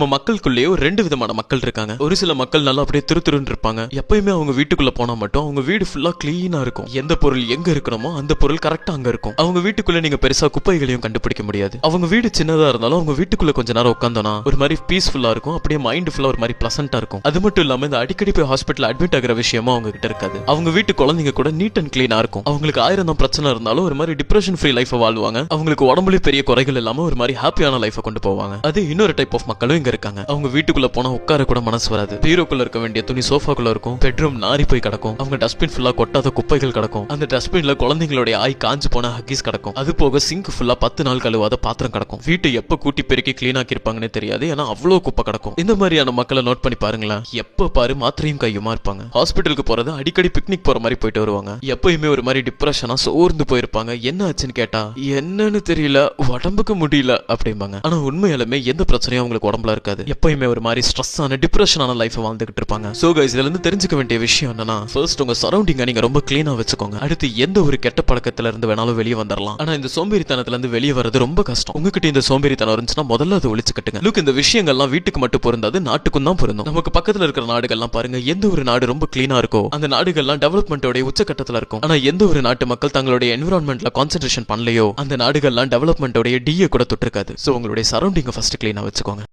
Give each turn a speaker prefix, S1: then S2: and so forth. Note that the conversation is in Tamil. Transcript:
S1: நம்ம மக்களுக்குள்ளேயே ஒரு ரெண்டு விதமான மக்கள் இருக்காங்க. ஒரு சில மக்கள் நல்லா அப்படியே திரு திருன்னு இருப்பாங்க. எப்பயுமே அவங்க வீட்டுக்குள்ள போனா மட்டும் அவங்க வீடு ஃபுல்லா கிளீனா இருக்கும். எந்த பொருள் எங்க இருக்கணுமோ அந்த பொருள் கரெக்டா அங்க இருக்கும். அவங்க வீட்டுக்குள்ள நீங்க பெருசா குப்பைகளையும் கண்டுபிடிக்க முடியாது. அவங்க வீடு சின்னதா இருந்தாலும் அவங்க வீட்டுக்குள்ள கொஞ்ச நேரம் உட்காந்தோம்னா ஒரு மாதிரி பீஸ்ஃபுல்லா இருக்கும். அப்படியே மைண்ட் ஃபுல்லா ஒரு மாதிரி பிளசண்டா இருக்கும். அது மட்டும் இல்லாம இந்த அடிக்கடி போய் ஹாஸ்பிட்டல் அட்மிட் ஆகிற விஷயமும் அவங்க கிட்ட இருக்காது. அவங்க வீட்டு குழந்தைங்க கூட நீட் அண்ட் கிளீனா இருக்கும். அவங்களுக்கு ஆயிரம் தான் பிரச்சனை இருந்தாலும் ஒரு மாதிரி டிப்ரெஷன் ஃப்ரீ லைஃப் வாழ்வாங்க. அவங்களுக்கு உடம்புலயே பெரிய குறைகள் இல்லாம ஒரு மாதிரி ஹாப்பியான லைஃபை கொண்டு போவாங்க. அது இன்னொரு டைப் ஆஃப் மக்களும் இங்க இருக்காங்க. அவங்க வீட்டுக்குள்ள போனா உட்கார கூட மனசு வராது. பீரோக்குள்ள இருக்க வேண்டிய துணி சோஃபாக்குள்ள இருக்கும். பெட்ரூம் நாரி போய் கிடக்கும். அவங்க டஸ்ட்பின் ஃபுல்லா கொட்டாத குப்பைகள் கிடக்கும். அந்த டஸ்ட்பின்ல குழந்தைங்களுடைய ஆய் காஞ்சு போன ஹக்கீஸ் கிடக்கும். அது போக சிங்க் ஃபுல்லா பத்து நாள் கழுவாத பாத்திரம் கிடக்கும். வீட்டை எப்ப கூட்டி பெருக்கி கிளீன் ஆக்கியிருப்பாங்கன்னு தெரியாது. ஏன்னா அவ்வளவு குப்பை கிடக்கும். இந்த மாதிரியான மக்களை நோட் பண்ணி பாருங்களேன். எப்ப பாரு மாத்திரையும் கையுமா இருப்பாங்க. ஹாஸ்பிட்டலுக்கு போறது அடிக்கடி பிக்னிக் போற மாதிரி போயிட்டு வருவாங்க. எப்பயுமே ஒரு மாதிரி டிப்ரெஷனா சோர்ந்து போயிருப்பாங்க. என்ன ஆச்சுன்னு கேட்டா என்னன்னு தெரியல உடம்புக்கு முடியல அப்படிம்பாங்க. ஆனா உண்மையாலுமே எந்த பிரச்சனையும் அவங்களுக்கு உடம்புல இருக்காது. எப்பயுமே ஒரு மாதிரி ஸ்ட்ரெஸ்ஸான டிப்ரெஷனான லைஃப் வாழ்ந்துகிட்டு இருப்பாங்க. சோ கைஸ் இதுல இருந்து தெரிஞ்சுக்க வேண்டிய விஷயம் என்னன்னா ஃபர்ஸ்ட் உங்க சரௌண்டிங்க நீங்க ரொம்ப கிளீனா வச்சுக்கோங்க. அடுத்து எந்த ஒரு கெட்ட பழக்கத்துல இருந்து வேணாலும் வெளியே வந்துடலாம் ஆனா இந்த சோம்பேறித்தனத்துல இருந்து வெளியே வர்றது ரொம்ப கஷ்டம். உங்ககிட்ட இந்த சோம்பேறித்தனம் இருந்துச்சுன்னா முதல்ல அதை ஒழிச்சு கட்டுங்க. லுக் இந்த விஷயங்கள்லாம் வீட்டுக்கு மட்டும் பொருந்தாது நாட்டுக்கும் தான் பொருந்தும். நமக்கு பக்கத்துல இருக்கிற நாடுகள்லாம் பாருங்க எந்த ஒரு நாடு ரொம்ப கிளீனா இருக்கோ அந்த நாடுகள்லாம் டெவலப்மெண்டோட உச்சக்கட்டத்துல இருக்கும். ஆனா எந்த ஒரு நாட்டு மக்கள் தங்களுடைய என்விரான்மெண்ட்ல கான்சென்ட்ரேஷன் பண்ணலையோ அந்த நாடுகள்லாம் டெவலப்மெண்டோடைய டிஏ கூட தொட்டிருக்காது. சோ உங்களுடைய சரௌண்டிங் ஃபர்ஸ்ட் கிளீனா வச்சுக்கோங்க.